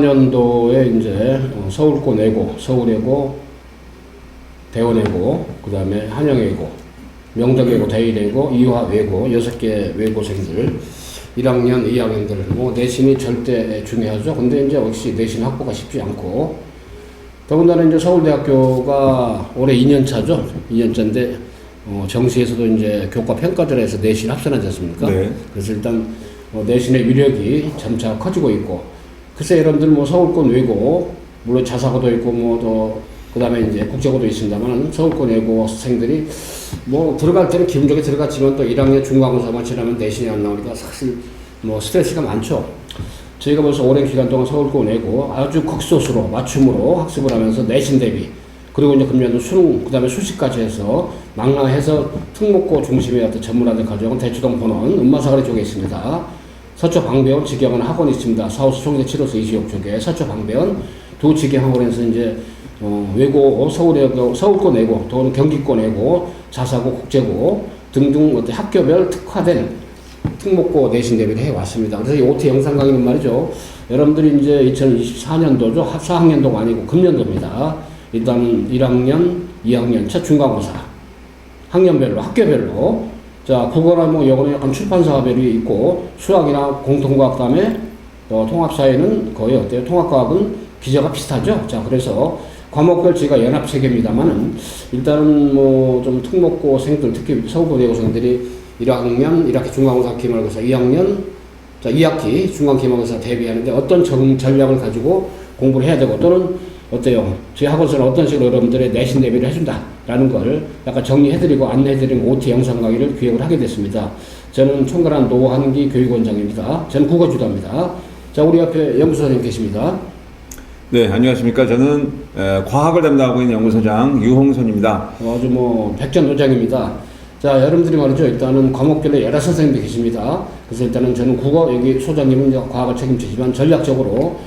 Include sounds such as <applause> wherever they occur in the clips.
2024년도에 이제 어, 서울고 내고, 서울외고, 대원외고, 그 다음에 한영외고, 명덕외고, 대일외고, 이화 외고, 여섯 개 외고생들, 1학년, 2학년들, 뭐 내신이 절대 중요하죠. 근데 이제 역시 내신 확보가 쉽지 않고, 더군다나 이제 서울대학교가 올해 2년 차죠. 2년 차인데, 어, 정시에서도 이제 교과 평가절에서 내신 합산하지 않습니까? 네. 그래서 일단 어, 내신의 위력이 점차 커지고 있고, 글쎄 여러분들 뭐 서울권 외고, 물론 자사고도 있고 뭐또 그다음에 이제 국제고도 있습니다만 서울권 외고 학생들이 뭐 들어갈 때는 기분 좋게 들어갔지만 또 1학년 중간고사만 지나면 내신이 안 나오니까 사실 뭐 스트레스가 많죠. 저희가 벌써 오랜 기간 동안 서울권 내고 아주 극소수로 맞춤으로 학습을 하면서 내신 대비 그리고 이제 금년도 수능 그다음에 수시까지 해서 망라해서 특목고 중심의 어떤 전문화된 과정은 대치동 본원 음마사거리 쪽에 있습니다. 서초 방배원 직영은 학원이 있습니다. 사우스 총대 7호서 이시역 쪽에 서초 방배원 두 직영 학원에서 이제 어, 외고 서울에 서울권 내고 또는 경기권 내고 자사고 국제고 등등 어떤 학교별 특화된 특목고 내신 대비를 해왔습니다. 그래서 이 OT 영상 강의는 말이죠. 여러분들이 이제 2024년도죠. 4학년도가 아니고 금년도입니다. 일단 1학년, 2학년 첫 중간고사 학년별로 학교별로 자 국어나 뭐 영어는 약간 출판사별이 있고 수학이나 공통과학 다음에 또 통합사회는 거의 어때요? 통합과학은 기저가 비슷하죠. 자 그래서 과목별 저희가 연합 체계입니다만은 일단은 뭐 좀 특목고생들 특히 서울고대고생들이 1학년 1학기 중간고사 기말고사 2학년 자 2학기 중간 기말고사 대비하는데 어떤 정, 전략을 가지고 공부를 해야 되고 또는 어때요? 저희 학원에서는 어떤 식으로 여러분들의 내신 대비를 해준다라는 걸 약간 정리해드리고 안내해드리는 OT 영상 강의를 기획을 하게 됐습니다. 저는 총괄한 노한기 교육원장입니다. 저는 국어주도입니다. 자, 우리 옆에 연구소장님 계십니다. 네, 안녕하십니까. 저는 에, 과학을 담당하고 있는 연구소장 유홍선입니다. 아주 뭐 백전노장입니다. 자, 여러분들이 말이죠. 일단은 과목별로 여러 선생님들이 계십니다. 그래서 일단은 저는 국어 여기 소장님은 과학을 책임지지만 전략적으로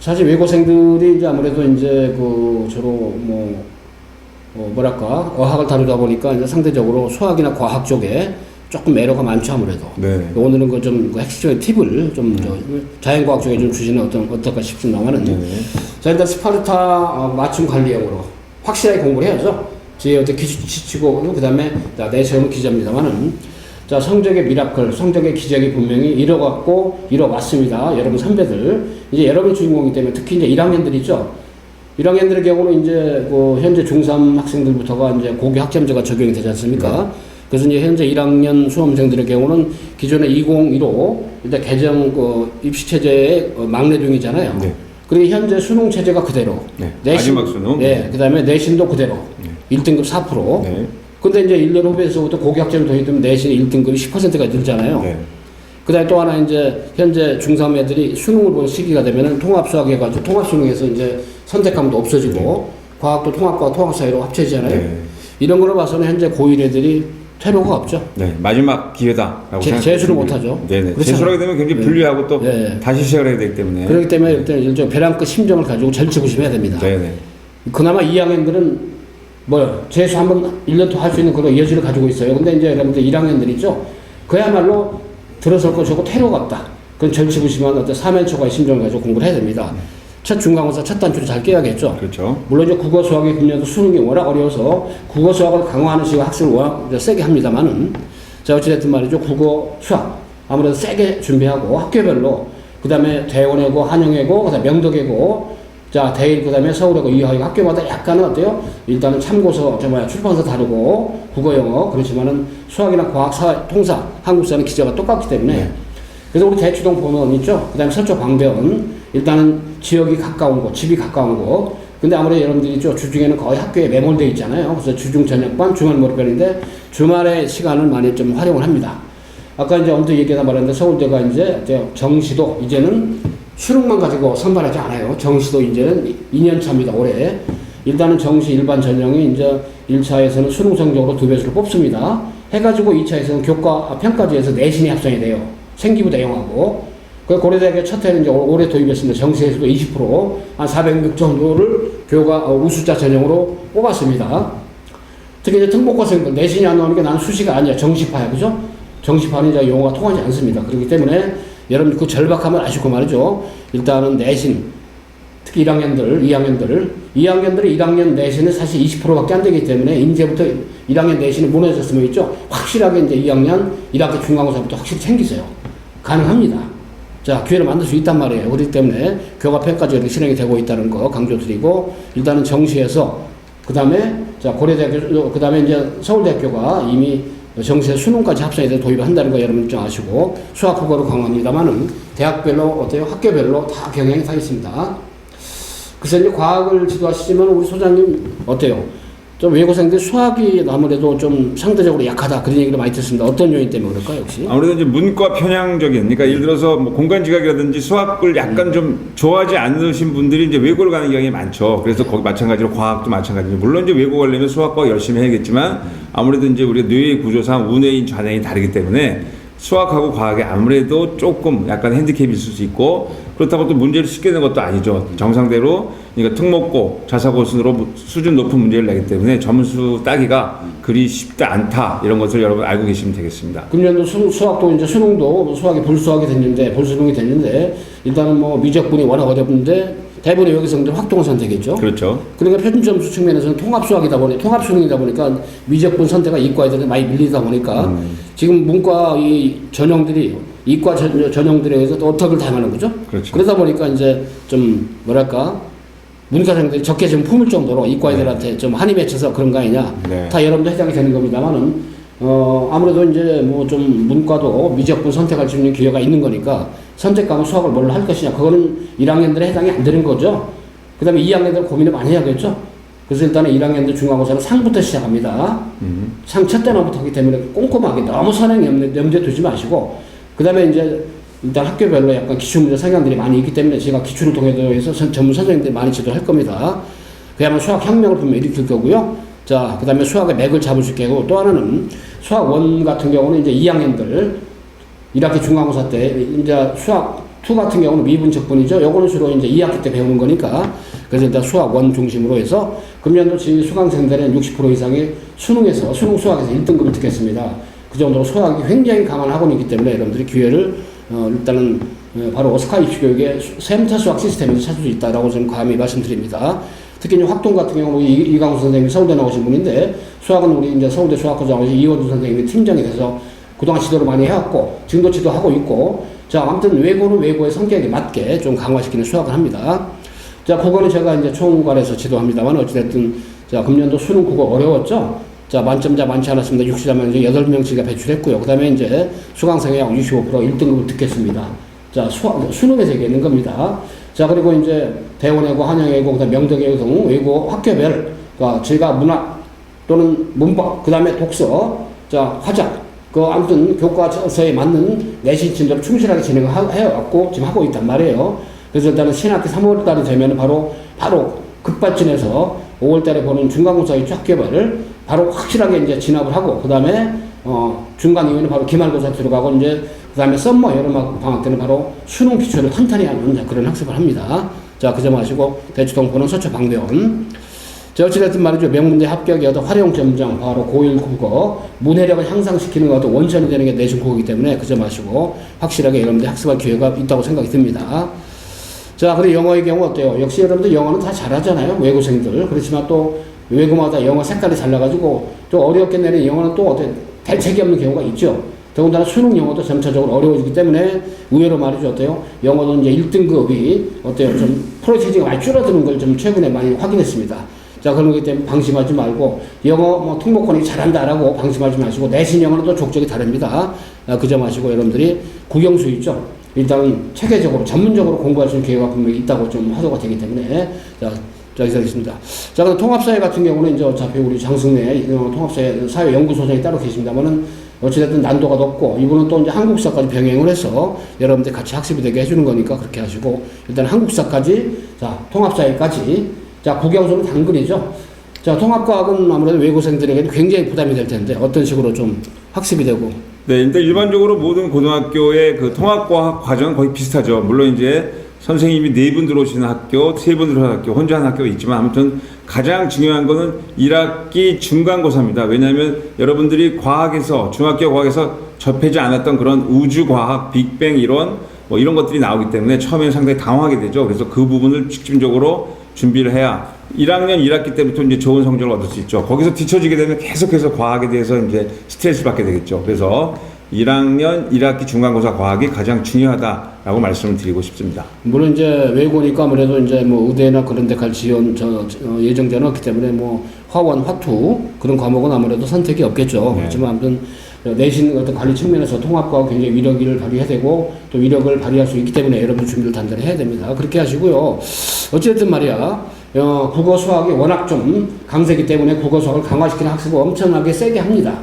사실 외고생들이 이제 아무래도 이제 그 주로 뭐 어, 뭐랄까 어학을 다루다 보니까 이제 상대적으로 수학이나 과학 쪽에 조금 애로가 많죠 아무래도. 네. 오늘은 그좀 핵심적인 팁을 좀 저, 자연과학 쪽에 좀 주시는 어떤 어떨까 싶습니다만은 네. 자 일단 스파르타 어, 맞춤 관리형으로 확실하게 공부를 해야죠. 제 어떤 기초 치고 그다음에 내 시험은 기자입니다만은 자 성적의 미라클, 성적의 기적이 분명히 이뤄갔고 이뤄왔습니다. 여러분 선배들 이제 여러분 주인공이기 때문에 특히 이제 1학년들 있죠. 1학년들의 경우는 이제 그 현재 중3 학생들부터가 이제 고교 학점제가 적용이 되지 않습니까? 그래서 이제 현재 1학년 수험생들의 경우는 기존의 2015 일단 개정 그 입시 체제의 어, 막내 중이잖아요. 네. 그리고 현재 수능 체제가 그대로. 네. 내신, 마지막 수능. 네. 그 다음에 내신도 그대로. 네. 1등급 4%. 네. 근데 이제 1년 후에서부터 고교 학점이 도입되면 내신 1등급이 10%가 늘잖아요. 네. 그 다음에 또 하나 이제 현재 중3 애들이 수능을 본 시기가 되면은 통합 수학 해가지고 통합 수능에서 이제 선택감도 없어지고 과학도 통합과 통합 사이로 합쳐지잖아요. 네. 이런 거를 봐서는 현재 고1 애들이 퇴로가 없죠. 네. 마지막 기회다라고 제- 생각합니다. 재수를 못하죠. 네네. 그렇잖아요. 재수를 하게 되면 굉장히 네. 불리하고 또 네. 다시 시작을 해야 되기 때문에. 그렇기 때문에 일단 일종 벼랑 끝 심정을 가지고 절치부심해야 됩니다. 네네. 그나마 2학년들은 뭐 재수 한번 1년 더 할 수 있는 그런 여지를 가지고 있어요. 근데 이제 여러분들 1학년들 있죠. 그야말로 들어설 것이고 퇴로가 없다. 그건 절치부심한 어떤 사면초가의 심정을 가지고 공부를 해야 됩니다. 첫 중간고사 첫 단추를 잘 깨야겠죠. 그렇죠. 물론 이제 국어 수학의 금년도 수능이 워낙 어려워서 국어 수학을 강화하는 식으로 학습을 워낙 세게 합니다만은 자 어찌됐든 말이죠 국어 수학 아무래도 세게 준비하고 학교별로 그 다음에 대원외고 한영외고 그다음 에 명덕외고 자 대일 그 다음에 서울외고 이화외고 학교마다 약간은 어때요 일단은 참고서 저 뭐야 출판사 다르고 국어 영어 그렇지만은 수학이나 과학 사 통사 한국사는 기저가 똑같기 때문에 네. 그래서 우리 대치동 본원 있죠. 그 다음에 서초 방배원 일단은 지역이 가까운 곳, 집이 가까운 곳. 근데 아무래도 여러분들이 있죠. 주중에는 거의 학교에 매몰돼 있잖아요. 그래서 주중 저녁반, 주말 모르변인데 주말에 시간을 많이 좀 활용을 합니다. 아까 이제 언뜻 얘기하다 말했는데 서울대가 이제 정시도 이제는 수능만 가지고 선발하지 않아요. 정시도 이제는 2년 차입니다. 올해. 일단은 정시 일반 전형이 이제 1차에서는 수능 성적으로 두 배수를 뽑습니다. 해가지고 2차에서는 교과 아, 평가지에서 내신이 합성이 돼요. 생기부 대용하고. 그 고려대학교 첫 해는 이제 올- 올해 도입했습니다. 정시에서도 20%, 한 400명 정도를 교과 어, 우수자 전형으로 뽑았습니다. 특히 이제 특목고생들 내신이 안 나오는 게 나는 수시가 아니야. 정시파야. 그죠? 정시파는 이제 용어가 통하지 않습니다. 그렇기 때문에 여러분 그 절박함을 아시고 말이죠. 일단은 내신 특히 1학년들, 2학년들, 2학년들의 1학년 내신은 사실 20%밖에 안 되기 때문에 이제부터 1학년 내신이 무너졌으면 있죠. 확실하게 이제 2학년 1학기 중간고사부터 확실히 챙기세요. 가능합니다. 자, 기회를 만들 수 있단 말이에요. 그렇기 때문에 교과 평가제 이렇게 실행이 되고 있다는 거 강조드리고 일단은 정시에서 그 다음에 자 고려대학교 그 다음에 이제 서울대학교가 이미 정시에 수능까지 합성해서 도입을 한다는 거 여러분 좀 아시고 수학 국어로 강화합니다만은 대학별로 어때요? 학교별로 다 경향이 다 있습니다. 그래서 이제 과학을 지도하시지만 우리 소장님 어때요? 좀 외고생들 수학이 아무래도 좀 상대적으로 약하다 그런 얘기를 많이 듣습니다. 어떤 요인 때문에 그럴까요, 혹시? 아무래도 이제 문과 편향적인, 그러니까 예를 들어서 뭐 공간 지각이라든지 수학을 약간 좀 좋아하지 않으신 분들이 이제 외고를 가는 경향이 많죠. 그래서 거기 마찬가지로 과학도 마찬가지죠. 물론 이제 외고 가려면 수학과 열심히 해야겠지만 아무래도 이제 우리 뇌의 구조상 운해인 좌뇌인 다르기 때문에 수학하고 과학에 아무래도 조금 약간 핸디캡이 있을 수 있고 그렇다고 또 문제를 쉽게 내는 것도 아니죠. 정상대로 그러니까 특목고 자사고순으로 수준 높은 문제를 내기 때문에 점수 따기가 그리 쉽지 않다 이런 것을 여러분 알고 계시면 되겠습니다. 금년도 수, 수학도 이제 수능도 뭐 수학이 불수학이 됐는데 불수능이 됐는데 일단은 뭐 미적분이 워낙 어렵는데 대부분의 여기서들 확동을 선택했죠. 그렇죠. 그러니까 표준 점수 측면에서는 통합 수학이다 보니 통합 수능이다 보니까 미적분 선택가 이과 애들이 많이 밀리다 보니까 지금 문과 이 전형들이 이과 전, 전형들에 의해서 또 어떻게 당하는 거죠. 그렇죠. 그러다 보니까 이제 좀 뭐랄까 문과생들이 적게 좀 품을 정도로 이과 애들한테 좀 한이 맺혀서 그런 거 아니냐. 네. 다 여러분도 해당이 되는 겁니다만은 어 아무래도 이제 뭐 좀 문과도 미적분 선택할 수 있는 기회가 있는 거니까 선택 과목 수학을 뭘 할 것이냐 그거는 1학년들에 해당이 안 되는 거죠. 그다음에 2학년들 고민을 많이 해야겠죠. 그래서 일단은 1학년들 중간고사는 상부터 시작합니다. 음. 상첫 때부터 하기 때문에 꼼꼼하게 너무 선행 염두에 두지 마시고 그 다음에 이제 일단 학교별로 약간 기출문제 성향들이 많이 있기 때문에 제가 기출을 통해서 전문 선생님들이 많이 지도할 겁니다. 그야말로 수학 혁명을 분명히 일으킬 거고요. 자, 그 다음에 수학의 맥을 잡을 수 있게 하고 또 하나는 수학 원 같은 경우는 이제 2학년들 1학기 중간고사 때 이제 수학 2 같은 경우는 미분 적분이죠. 요거는 주로 이제 2학기 때 배우는 거니까 그래서 일단 수학 원 중심으로 해서 금년도 수강생들은 60% 이상이 수능에서 수능 수학에서 1등급을 듣겠습니다. 그 정도로 수학이 굉장히 강한 학원이기 때문에 여러분들이 기회를 어, 일단은 어, 바로 입시 교육의 수- 세무타 수학 시스템에서 찾을 수 있다라고 저는 감히 말씀드립니다. 특히 이제 확동 같은 경우는 이, 이강수 선생님이 서울대 나오신 분인데 수학은 우리 이제 서울대 수학과장에서 이원주 선생님이 팀장이 돼서 그동안 지도를 많이 해왔고 지금도 지도하고 있고 자 아무튼 외고는 외고의 성격에 맞게 좀 강화시키는 수학을 합니다. 자 그거는 제가 이제 총괄해서 지도합니다만 어찌됐든 자 금년도 수능 국어 어려웠죠. 자 만점자 많지 않았습니다. 60자면 이제 8명치가 배출했고요. 그 다음에 이제 수강생의 약65% 1등급을 듣겠습니다. 자 수학, 수능에서 얘기하는 겁니다. 자 그리고 이제 대원외고, 한양외고, 그 다음 명덕외고 등 외고 학교별 그러니까 제가 문학 또는 문법, 그 다음에 독서, 자 화작 그 아무튼 교과서에 맞는 내신 진도를 충실하게 진행해왔고 지금 하고 있단 말이에요. 그래서 일단은 신학기 3월 달이 되면 바로 바로 급발진해서 5월 달에 보는 중간고사 있죠 학교별을 바로 확실하게 이제 진압을 하고 그 다음에 어 중간 이후에는 바로 기말고사 들어가고 이제 그 다음에 썸머 여름 방학 때는 바로 수능 기초를 탄탄히 하는 그런 학습을 합니다. 자 그 점 아시고 대치동포는 서초 방대원 자, 어찌됐든 말이죠. 명문대 합격이 어떤 활용 점정, 바로 고1 국어, 문해력을 향상시키는 것도 원천이 되는 게 내신 국어이기 때문에 그 점 아시고 확실하게 여러분들 학습할 기회가 있다고 생각이 듭니다. 자, 그리고 영어의 경우 어때요? 역시 여러분들 영어는 다 잘하잖아요. 외고생들. 그렇지만 또 외고마다 영어 색깔이 달라가지고 좀 어렵게 내는 영어는 또 어때 대책이 없는 경우가 있죠. 더군다나 수능 영어도 점차적으로 어려워지기 때문에 의외로 말이죠. 어때요? 영어도 이제 1등급이 어때요? 좀 프로세징이 많이 줄어드는 걸 좀 최근에 많이 확인했습니다. 자, 그런 거기 때문에 방심하지 말고, 영어 뭐 특목권이 잘한다라고 방심하지 마시고, 내신 영어는 또 족적이 다릅니다. 아, 그점 아시고 여러분들이 국영수 있죠? 일단 체계적으로, 전문적으로 공부할 수 있는 기회가 분명히 있다고 좀 화두가 되기 때문에, 자, 자, 있겠습니다. 자, 그럼 통합사회 같은 경우는 이제 어차피 우리 장승래 어, 통합사회 사회연구소장이 따로 계십니다만은 어찌됐든 난도가 높고 이분은 또 이제 한국사까지 병행을 해서 여러분들 같이 학습이 되게 해주는 거니까 그렇게 하시고 일단 한국사까지 자 통합사회까지 자 국영수는 당근이죠. 자 통합과학은 아무래도 외고생들에게는 굉장히 부담이 될 텐데 어떤 식으로 좀 학습이 되고 네, 일단 일반적으로 모든 고등학교의 그 통합과학 과정은 거의 비슷하죠. 물론 이제 선생님이 네 분 들어오시는 학교, 세 분 들어오는 학교, 혼자 한 학교가 있지만 아무튼 가장 중요한 거는 1학기 중간고사입니다. 왜냐하면 여러분들이 과학에서 중학교 과학에서 접하지 않았던 그런 우주과학, 빅뱅 이론, 뭐 이런 것들이 나오기 때문에 처음에는 상당히 당황하게 되죠. 그래서 그 부분을 집중적으로 준비를 해야 1학년 1학기 때부터 이제 좋은 성적을 얻을 수 있죠. 거기서 뒤처지게 되면 계속해서 과학에 대해서 이제 스트레스 받게 되겠죠. 그래서 1학년 1학기 중간고사 과학이 가장 중요하다라고 말씀을 드리고 싶습니다. 물론 이제 외고니까 아무래도 이제 뭐 의대나 그런 데 갈 지원 저, 저 어, 예정자는 없기 때문에 뭐 화원, 화투 그런 과목은 아무래도 선택이 없겠죠. 네. 그렇지만 아무튼 내신 어떤 관리 측면에서 통합과 굉장히 위력을 발휘해야 되고 또 위력을 발휘할 수 있기 때문에 여러분 준비를 단단히 해야 됩니다. 그렇게 하시고요. 어쨌든 말이야. 어, 국어 수학이 워낙 좀 강세기 때문에 국어 수학을 강화시키는 학습을 엄청나게 세게 합니다.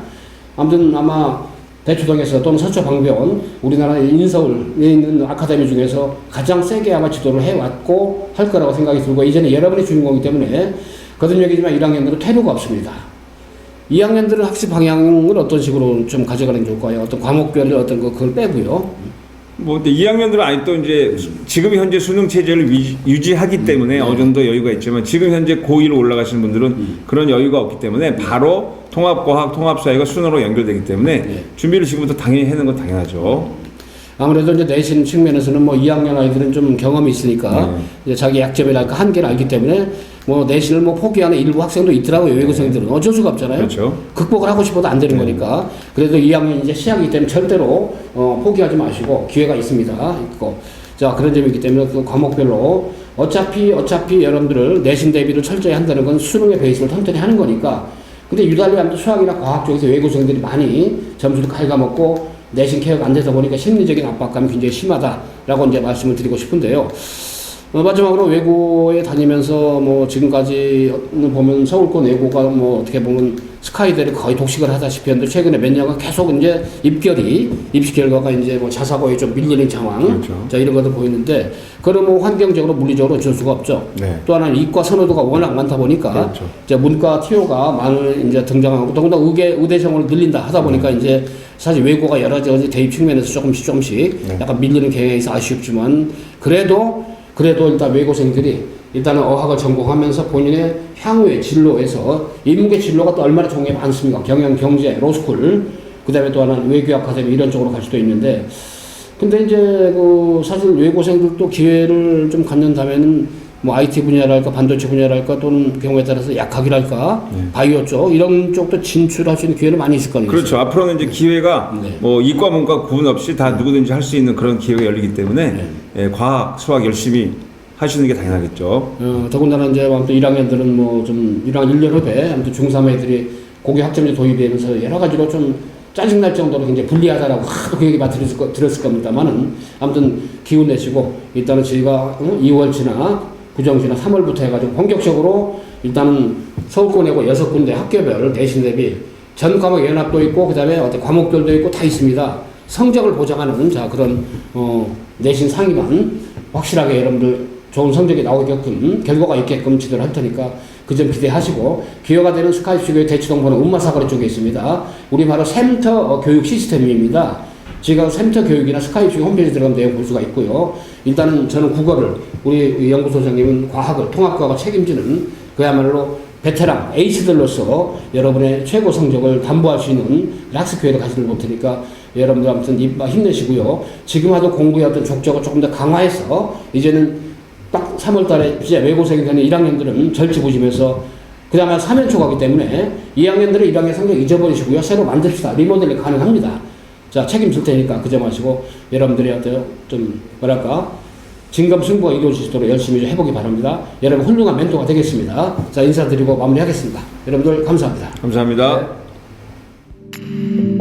아무튼 아마 대초동에서 또는 서초 방배원 우리나라 인서울에 있는 아카데미 중에서 가장 세게 아마 지도를 해왔고 할 거라고 생각이 들고 이제는 여러분의 주인공이기 때문에 거듭 얘기지만 1학년들은 퇴로가 없습니다. 2학년들은 학습 방향을 어떤 식으로 좀 가져가는 게 좋을까요? 어떤 과목별로 어떤 거 그걸 빼고요. 뭐 근데 2학년들은 아직도 이제 수- 지금 현재 수능 체제를 위- 유지하기 때문에 어느 정도 여유가 있지만 지금 현재 고2로 올라가시는 분들은 그런 여유가 없기 때문에 바로 통합과학, 통합사회가 순으로 연결되기 때문에 네. 준비를 지금부터 당연히 해는 건 당연하죠. 아무래도 이제 내신 측면에서는 뭐 2학년 아이들은 좀 경험이 있으니까 네. 이제 자기 약점이랄까 한계를 알기 때문에 뭐 내신을 뭐 포기하는 일부 학생도 있더라고요 외고생들은 어쩔 수가 없잖아요. 그렇죠. 극복을 하고 싶어도 안 되는 네. 거니까 그래도 2학년 이제 시작이기 때문에 절대로 어, 포기하지 마시고 기회가 있습니다. 있고 자 그런 점이 있기 때문에 그 과목별로 어차피 어차피 여러분들을 내신 대비를 철저히 한다는 건 수능의 베이스를 튼튼히 하는 거니까 근데 유달리 아무튼 수학이나 과학 쪽에서 외고생들이 많이 점수를 갉아먹고 내신 케어가 안 되다 보니까 심리적인 압박감이 굉장히 심하다라고 이제 말씀을 드리고 싶은데요. 어, 마지막으로 외고에 다니면서 뭐 지금까지 보면 서울권 외고가 뭐 어떻게 보면 스카이대를 거의 독식을 하다시피 했는데 최근에 몇 년간 계속 이제 입결이 입시 결과가 이제 뭐 자사고에 좀 밀리는 상황 그렇죠. 자 이런 것들 보이는데 그런 뭐 환경적으로 물리적으로 어쩔 수가 없죠. 네. 또 하나는 이과 선호도가 워낙 많다 보니까 그렇죠. 이제 문과 TO가 많은 이제 등장하고 더군다나 의대 의대 정원을 늘린다 하다 보니까 이제 사실 외고가 여러 가지 대입 측면에서 조금씩 조금씩 네. 약간 밀리는 경향이 있어 아쉽지만 그래도 그래도 일단 외고생들이 일단은 어학을 전공하면서 본인의 향후의 진로에서 인문계 진로가 또 얼마나 종류가 많습니까? 경영, 경제, 로스쿨, 그 다음에 또 하나는 외교 아카데미 이런 쪽으로 갈 수도 있는데 근데 이제 그 사실 외고생들도 기회를 좀 갖는다면은 뭐 IT 분야랄까 반도체 분야랄까 또는 경우에 따라서 약학이랄까 네. 바이오 쪽 이런 쪽도 진출할 수 있는 기회는 많이 있을 거예요. 그렇죠. 앞으로는 이제 기회가 네. 뭐 이과 문과 구분 없이 다 누구든지 할 수 있는 그런 기회가 열리기 때문에 네. 예, 과학, 수학 열심히 하시는 게 당연하겠죠. 어, 더군다나 이제 아무튼 1학년들은 뭐 좀 1학년 1년 후에 아무튼 중3 애들이 고교 학점제 도입되면서 여러 가지로 좀 짜증날 정도로 굉장히 불리하다라고 <laughs> 하도 그 얘기 많이 들었을, 거, 들었을 겁니다만은 아무튼 기운 내시고 일단은 저희가 어, 2월치나 구정치나 3월부터 해가지고 본격적으로 일단은 서울권이고 여섯 군데 학교별 내신 대비 전 과목 연합도 있고 그다음에 어떤 과목별도 있고 다 있습니다. 성적을 보장하는 자 그런 어, 내신 상위만 확실하게 여러분들 좋은 성적이 나오게끔 결과가 있게끔 지도를 할 테니까 그 점 기대하시고 기여가 되는 스카이프 교육 대치동부는 음마사거리 쪽에 있습니다. 우리 바로 샘터 어, 교육 시스템입니다. 지금 샘터 교육이나 스카이프 홈페이지 들어가면 내용 볼 수가 있고요. 일단은 저는 국어를 우리 연구소장님은 과학을 통합과학을 책임지는 그야말로 베테랑 에이스들로서 여러분의 최고 성적을 담보할 수 있는 학습 기회를 가지지 못하니까 여러분들 아무튼 입- 힘내시고요. 지금 하던 공부의 어떤 족적을 조금 더 강화해서 이제는 딱 3월 달에 진짜 외고생이 되는 1학년들은 절치부심해서 그 다음에 3연초 가기 때문에 2학년들은 1학년 성적 잊어버리시고요. 새로 만듭시다. 리모델링 가능합니다. 자, 책임질 테니까 그점 아시고 여러분들이 어떤 좀 뭐랄까 진검승부가 이루어질 수 있도록 열심히 좀 해보기 바랍니다. 여러분 훌륭한 멘토가 되겠습니다. 자, 인사드리고 마무리하겠습니다. 여러분들 감사합니다. 감사합니다. 네.